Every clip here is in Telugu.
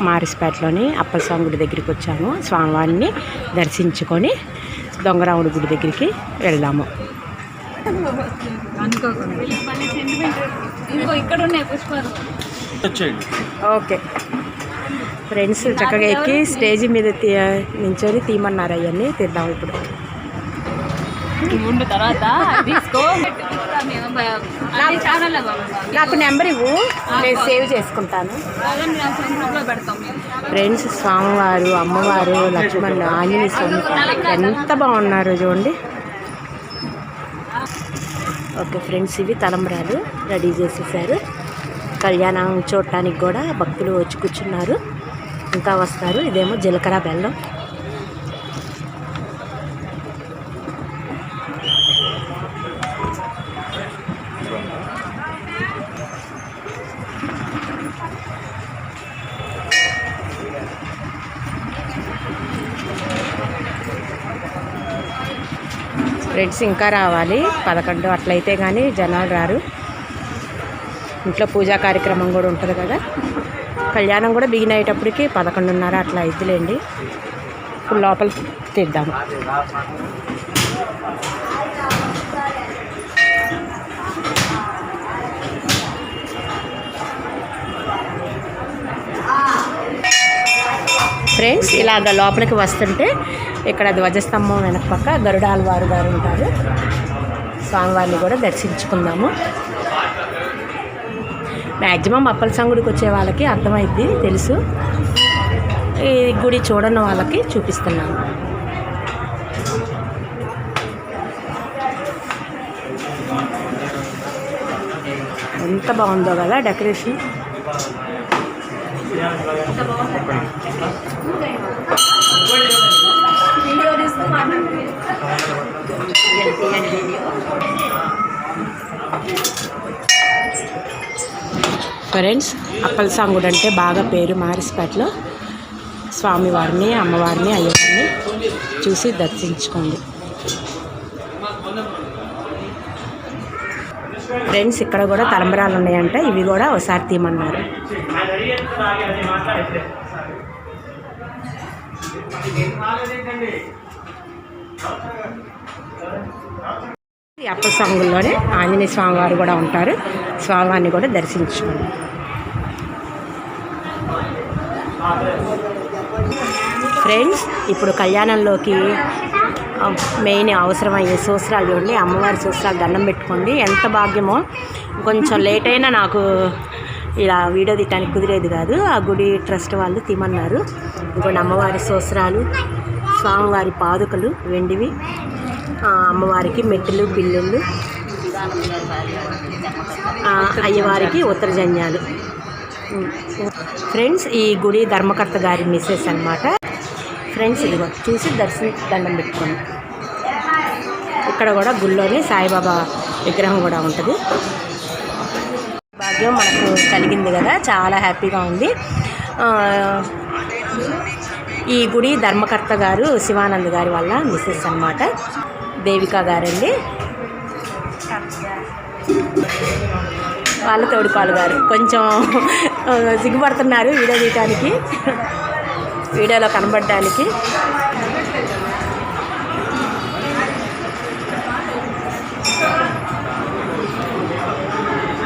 మారిస్పేటలోని అప్పలస్వామి గుడి దగ్గరికి వచ్చాము. స్వామివారిని దర్శించుకొని దొంగరాముడి గుడి దగ్గరికి వెళ్దాము. అనుకోకుండా ఇంకో ఇక్కడ ఉన్నాయి పుష్పాలు. వచ్చేయండి. ఓకే. ఫ్రెండ్స్ చక్కగా ఎక్కి స్టేజ్ మీద తీ నించొని తీయమన్నారు అవన్నీ తీద్దాం ఇప్పుడు. ఉండు తర్వాత తీసుకో. నాకు నెంబర్ ఇవ్వు. నేను సేవ్ చేసుకుంటాను. ఫ్రెండ్స్ స్వామివారు అమ్మవారు లక్ష్మణ్ ఆంజనేయ స్వామి ఎంత బాగున్నారు చూడండి. ఓకే ఫ్రెండ్స్ ఇవి తలంబరాలు రెడీ చేసేసారు. కళ్యాణం చూడటానికి కూడా భక్తులు వచ్చి కూర్చున్నారు. ఇంకా వస్తారు. ఇదేమో జీలకర్ర బెల్లం. ఫ్రెండ్స్ ఇంకా రావాలి. పదకొండు అట్లయితే కానీ జనాలు రారు. ఇంట్లో పూజా కార్యక్రమం కూడా ఉంటుంది కదా. కళ్యాణం కూడా బిగిన్ అయ్యేటప్పటికి పదకొండున్నర అట్లా అవుతులేండి ఇప్పుడు లోపల తీద్దాము ఫ్రెండ్స్ ఇలాగ లోపలికి వస్తుంటే ఇక్కడ ధ్వజస్తంభం వెనక పక్క గరుడాల వారు గారు ఉంటారు. స్వామివారిని కూడా దర్శించుకుందాము. మ్యాక్సిమం అప్పల సంగుడికి వచ్చే వాళ్ళకి అర్థమైద్ది తెలుసు. ఈ గుడి చూడని వాళ్ళకి చూపిస్తున్నాను ఎంత బాగుందో కదా డెకరేషన్. ఫ్రెండ్స్ అప్పలసాంగుడు అంటే బాగా పేరు మారిసిపేటలో స్వామివారిని అమ్మవారిని అయ్యవారిని చూసి దర్శించుకోండి. ఫ్రెండ్స్ ఇక్కడ కూడా తలంబరాలు ఉన్నాయంట. ఇవి కూడా ఒకసారి తీయమన్నారు. ఈ ఆంజనేయ స్వామి వారు కూడా ఉంటారు. స్వామివారిని కూడా దర్శించుకోండి. ఫ్రెండ్స్ ఇప్పుడు కళ్యాణంలోకి మెయిన్ అవసరమయ్యే సూత్రాలు చూడండి. అమ్మవారి సూత్రాలు దండం పెట్టుకోండి. ఎంత భాగ్యమో కొంచెం లేట్ అయినా నాకు ఇలా వీడియో తీయటానికి కుదిరేది కాదు. ఆ గుడి ట్రస్ట్ వాళ్ళు తీమన్నారు. ఇంకోటి అమ్మవారి సూత్రాలు స్వామివారి పాదుకలు వెండివి. అమ్మవారికి మెట్టులు బిల్లుళ్ళు అయ్యవారికి ఉత్తరజన్యాలు. ఫ్రెండ్స్ ఈ గుడి ధర్మకర్త గారి మిస్సెస్ అన్నమాట. ఫ్రెండ్స్ ఇదిగో చూసి దర్శనం దండం పెట్టుకోండి. ఇక్కడ కూడా గుళ్ళోనే సాయిబాబా విగ్రహం కూడా ఉంటుంది. భాగ్యం మనకు కలిగింది కదా చాలా హ్యాపీగా ఉంది. ఈ గుడి ధర్మకర్త గారు శివానంద్ గారి వల్ల మిస్సెస్ అన్నమాట. దేవిక గారండి. వాళ్ళ తోడుపాలు గారు. కొంచెం సిగ్గుపడుతున్నారు వీడియో తీయటానికి. వీడియోలో కనబడడానికి.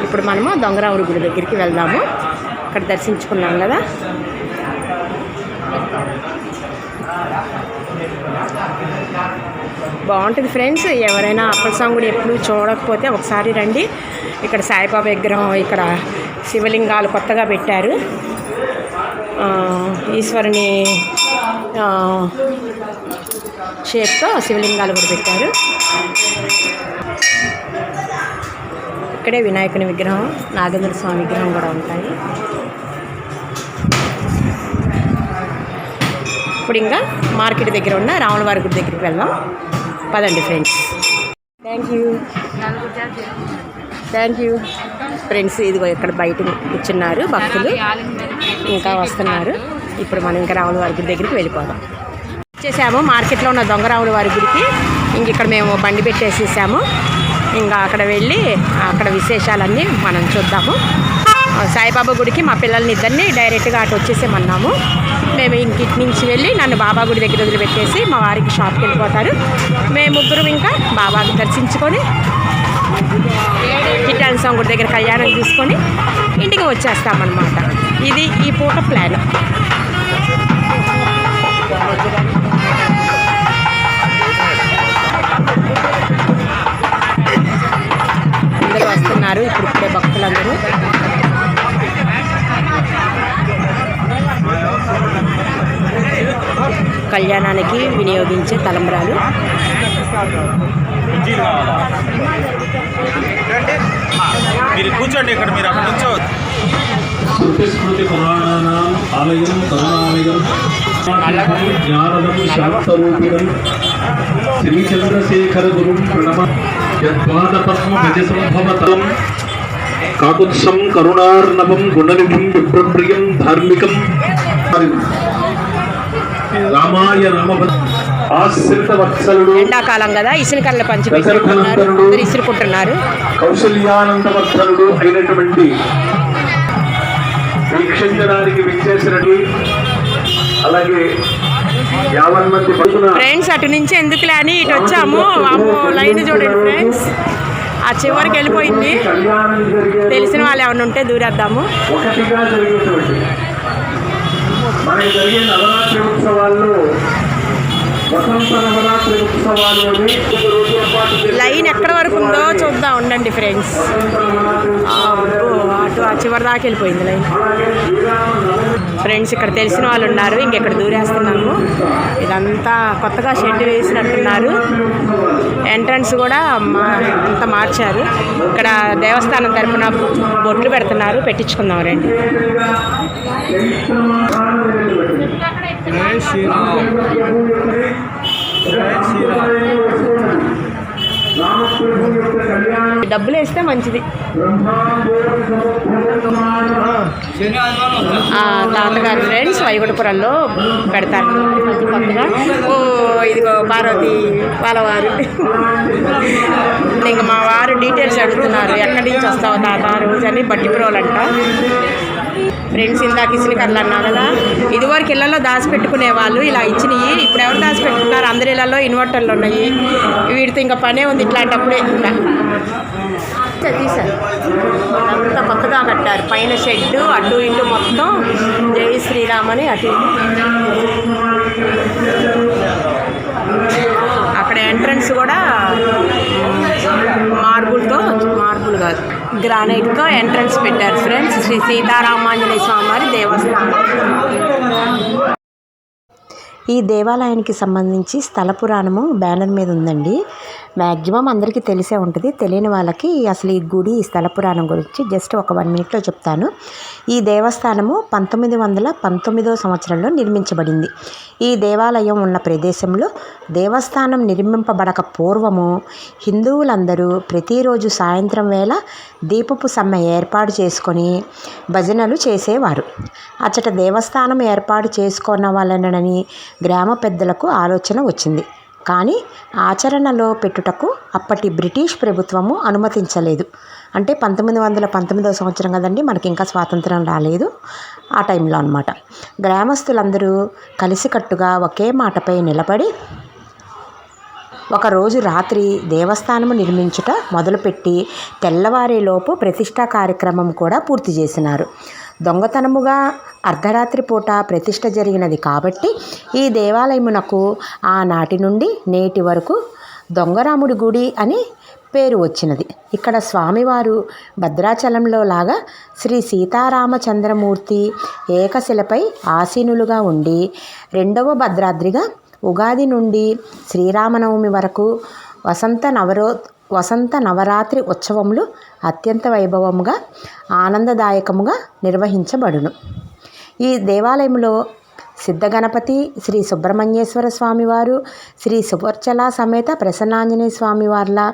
ఇప్పుడు మనము దొంగరావుడి గుడి దగ్గరికి వెళ్దాము. అక్కడ దర్శించుకున్నాం కదా. బాగుంటుంది ఫ్రెండ్స్. ఎవరైనా అప్పల స్వామి ఎప్పుడు చూడకపోతే ఒకసారి రండి. ఇక్కడ సాయిబాబా విగ్రహం ఇక్కడ శివలింగాలు కొత్తగా పెట్టారు. ఈశ్వరుని షేప్తో శివలింగాలు కూడా పెట్టారు. ఇక్కడే వినాయకుని విగ్రహం నాగేంద్ర స్వామి విగ్రహం కూడా ఉంటాయి. ఇప్పుడు ఇంకా మార్కెట్ దగ్గర ఉన్న రాములవారి గుడి దగ్గరికి వెళ్దాం. పదండి friends. Thank you thank you friends ఇదిగో ఇక్కడ బయట కూర్చున్నారు భక్తులు. ఇంకా వస్తున్నారు. ఇప్పుడు మనం ఇంకా రాముల వారి గుడి దగ్గరికి వెళ్ళిపోదాం. వచ్చేసాము మార్కెట్లో ఉన్న దొంగ రాముల వారి గుడికి ఇంక ఇక్కడ మేము బండి పెట్టేసేసాము. ఇంకా అక్కడ వెళ్ళి అక్కడ విశేషాలన్నీ మనం చూద్దాము. సాయిబాబా గుడికి మా పిల్లల్ని ఇద్దరిని డైరెక్ట్గా అటు వచ్చేసేమన్నాము మేము ఇంక నుంచి వెళ్ళి నన్ను బాబా గుడి దగ్గర వదిలిపెట్టేసి మా వారికి షాప్కి వెళ్ళిపోతారు. మేము ముగ్గురు ఇంకా బాబాని దర్శించుకొని చిట్టాల స్వామి గుడి దగ్గర కళ్యాణం తీసుకొని ఇంటికి వచ్చేస్తామన్నమాట. ఇది ఈ పూట ప్లాన్. అందరూ వస్తున్నారు ఇప్పుడు ఇప్పుడే భక్తులందరూ. కళ్యాణానికి వినియోగించే తలంబ్రాలు. మీరు కూర్చోండి ఇక్కడ మీరు అక్కడ నుంచో. శృతిస్మృతి పురాణానాం ఆలయం కరుణాలయం. జ్ఞానదం శ్రీచంద్రశేఖర గురుం ప్రణమ. కాకుత్సం కరుణార్ణవం గుణనిధిం విప్రప్రియం ధార్మికం. రామాయ రామభ ఎండాకాలం కదా ఇసురుకుంటున్నారు. కౌశల్యానందవర్ధనుడు అయినటువంటి వీక్షించడానికి విచ్చేసినట్టు. అలాగే యావన్ మంది ఫ్రెండ్స్ అటు నుంచి ఎందుకులే అని ఇటు వచ్చాము? అమ్మో లైన్ చూడండి ఫ్రెండ్స్. ఆ చివరికి వెళ్ళిపోయింది. తెలిసిన వాళ్ళు ఏమైనా ఉంటే దూరేద్దాము. ఒకటిగా జరిగేటువంటి మనకి జరిగే నవరాత్రి ఉత్సవాల్లో వసంత నవరాత్రి ఉత్సవాలు అని ఒక రోజుల పాటు జరిగే లైన్ ఎక్కడ వరకు ఉందో చూద్దాం ఉండండి ఫ్రెండ్స్. వసంత దాకా వెళ్ళిపోయింది లైన్. ఫ్రెండ్స్ ఇక్కడ తెలిసిన వాళ్ళు ఉన్నారు. ఇంకెక్కడ దూరేస్తున్నాము? ఇదంతా కొత్తగా షెడ్ వేసినట్టున్నారు. ఎంట్రన్స్ కూడా మా అంతా మార్చారు. ఇక్కడ దేవస్థానం తరపున బొట్లు పెడుతున్నారు. పెట్టించుకుందాం రండి. జై శ్రీరామ్. జై శ్రీరామ్. డబ్బులు వేస్తే మంచిది. తాతగారు ఫ్రెండ్స్ వైగుడపురంలో పెడతారు. కొత్తగా. ఇదిగో పార్వతి వాళ్ళ వారు ఇంకా మా వారు డీటెయిల్స్ అడుగుతున్నారు. ఎక్కడి నుంచి వస్తావు తాత? రోజు అని బట్టిపురోలంట ఫ్రెండ్స్ ఇందాక ఇసిన కర్రలు అన్నా కదా. ఇదివరకు ఇళ్ళలో దాచిపెట్టుకునే వాళ్ళు ఇలా ఇచ్చినవి ఇప్పుడు ఎవరు దాచిపెట్టుకున్నారు అందరి ఇళ్ళలో ఇన్వర్టర్లు ఉన్నాయి. వీటితో ఇంకా పనే ఉంది ఇట్లాంటప్పుడే. ఇంకా. తీసారు అంతా కొత్తగా కట్టారు. పైన షెడ్ అటు ఇటు మొత్తం జై శ్రీరామ్ అని అటు. అక్కడ ఎంట్రన్స్ కూడా మార్బుల్ గ్రానైట్గా ఎంట్రన్స్ పెట్టారు ఫ్రెండ్స్. శ్రీ సీతారామాంజనేయ స్వామివారి దేవస్థానం. ఈ దేవాలయానికి సంబంధించి స్థల పురాణము బ్యానర్ మీద ఉందండి. మ్యాక్సిమం అందరికీ తెలిసే ఉంటుంది. తెలియని వాళ్ళకి అసలు ఈ గుడి ఈ స్థల పురాణం గురించి జస్ట్ ఒక వన్ మినిట్లో చెప్తాను. ఈ దేవస్థానము పంతొమ్మిది వందల పంతొమ్మిదో సంవత్సరంలో నిర్మించబడింది. ఈ దేవాలయం ఉన్న ప్రదేశంలో దేవస్థానం నిర్మింపబడక పూర్వము హిందువులందరూ ప్రతిరోజు సాయంత్రం వేళ దీపపు సమ్మె ఏర్పాటు చేసుకొని భజనలు చేసేవారు. అచ్చట దేవస్థానం ఏర్పాటు చేసుకున్న వాళ్ళనని గ్రామ పెద్దలకు ఆలోచన వచ్చింది. కానీ ఆచరణలో పెట్టుటకు అప్పటి బ్రిటిష్ ప్రభుత్వము అనుమతించలేదు. అంటే పంతొమ్మిది వందల పంతొమ్మిదవ సంవత్సరం కదండి మనకి ఇంకా స్వాతంత్రం రాలేదు ఆ టైంలో అనమాట గ్రామస్తులందరూ కలిసికట్టుగా ఒకే మాటపై నిలబడి ఒకరోజు రాత్రి దేవస్థానము నిర్మించుట మొదలుపెట్టి తెల్లవారేలోపు ప్రతిష్టా కార్యక్రమం కూడా పూర్తి చేసినారు. దొంగతనముగా అర్ధరాత్రి పూట ప్రతిష్ట జరిగినది కాబట్టి ఈ దేవాలయమునకు ఆనాటి నుండి నేటి వరకు దొంగరాముడి గుడి అని పేరు వచ్చినది. ఇక్కడ స్వామివారు భద్రాచలంలో లాగా శ్రీ సీతారామచంద్రమూర్తి ఏకశిలపై ఆసీనులుగా ఉండి రెండవ భద్రాద్రిగా ఉగాది నుండి శ్రీరామనవమి వరకు వసంత నవరో వసంత నవరాత్రి ఉత్సవములు అత్యంత వైభవముగా ఆనందదాయకముగా నిర్వహించబడును. ఈ దేవాలయంలో సిద్ధగణపతి శ్రీ సుబ్రహ్మణ్యేశ్వర స్వామివారు శ్రీ సువర్చల సమేత ప్రసన్నాంజనేయ స్వామివార్ల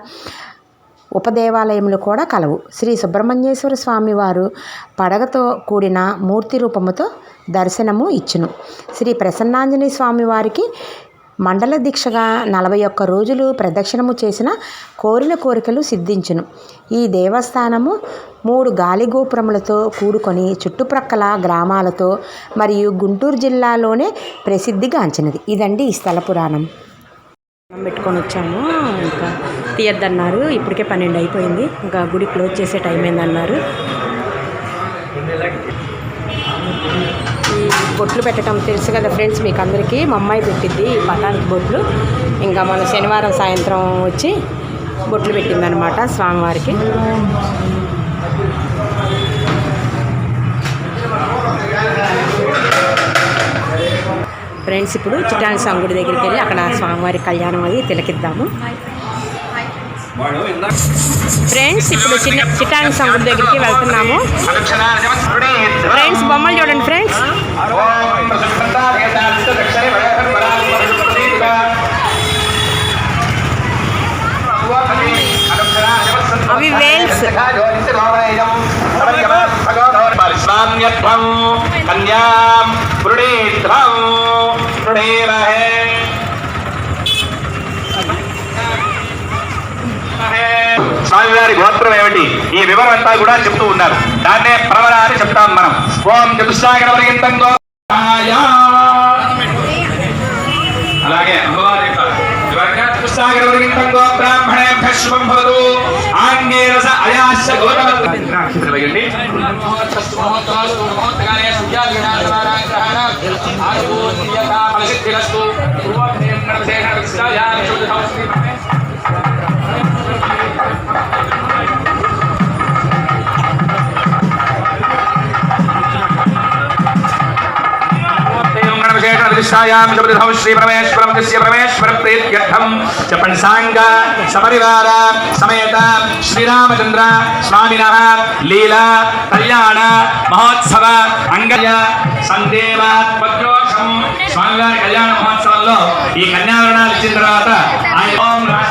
ఉపదేవాలయములు కూడా కలవు. శ్రీ సుబ్రహ్మణ్యేశ్వర స్వామివారు పడగతో కూడిన మూర్తి రూపముతో దర్శనము ఇచ్చును. శ్రీ ప్రసన్నాంజనేయ స్వామివారికి మండల దీక్షగా నలభై ఒక్క రోజులు ప్రదక్షిణము చేసిన కోరిన కోరికలు సిద్ధించును. ఈ దేవస్థానము మూడు గాలి గోపురములతో కూడుకొని చుట్టుప్రక్కల గ్రామాలతో మరియు గుంటూరు జిల్లాలోనే ప్రసిద్ధిగాంచినది ఇదండి ఈ స్థల పురాణం. పెట్టుకొని వచ్చాము. ఇంకా తీయద్దన్నారు. ఇప్పటికే పన్నెండు అయిపోయింది. ఇంకా గుడి క్లోజ్ చేసే టైం అయిందన్నారు. బొట్లు పెట్టడం తెలుసు కదా ఫ్రెండ్స్ మీకు అందరికీ. మా అమ్మాయి పెట్టింది ఈ పటానికి బొట్లు. ఇంకా మన శనివారం సాయంత్రం వచ్చి బొట్లు పెట్టిందనమాట స్వామివారికి. ఫ్రెండ్స్ ఇప్పుడు చిట్టాని స్వామి గుడి దగ్గరికి వెళ్ళి అక్కడ స్వామివారి కళ్యాణం అది తిలకిద్దాము. ఫ్రెండ్స్ ఇప్పుడు చిన్న చిట్టాని స్వామి గుడి దగ్గరికి వెళ్తున్నాము. ఫ్రెండ్స్ బొమ్మలు చూడండి ఫ్రెండ్స్. స్వామ్యత్వం కన్యాం వృణీత్వం వృణీమహే స్వామివారి గోత్రం ఏమిటి? ఈ వివరం అంతా కూడా చెప్తూ ఉన్నారు. దాన్నే ప్రవర అని చెప్తాం మనం. ఓం చతుస్సాగర పర్యంతం అలాగే అమ్మవారి యొక్క వివరంగా చతుస్సాగర పర్యంతం గోబ్రాహ్మణేభ్య శుభం భవతు. ఆంగేరస అయాస్య గోత్రవత్తులు వేయండి విశేషాయాం శబ్దం శ్రీ పరమేశ్వరం తస్య పరమేశ్వర ప్రీత్యర్థం. చ పంచాంగ సపరివార సమేత శ్రీరామచంద్ర స్వామిన లీలా కళ్యాణ మహోత్సవ అంగయ సందేవ పద్రోషం స్వామివారి కళ్యాణ మహోత్సవంలో ఈ కన్యావరణాలు ఇచ్చిన తర్వాత ఆయన ఓం రాష్ట్ర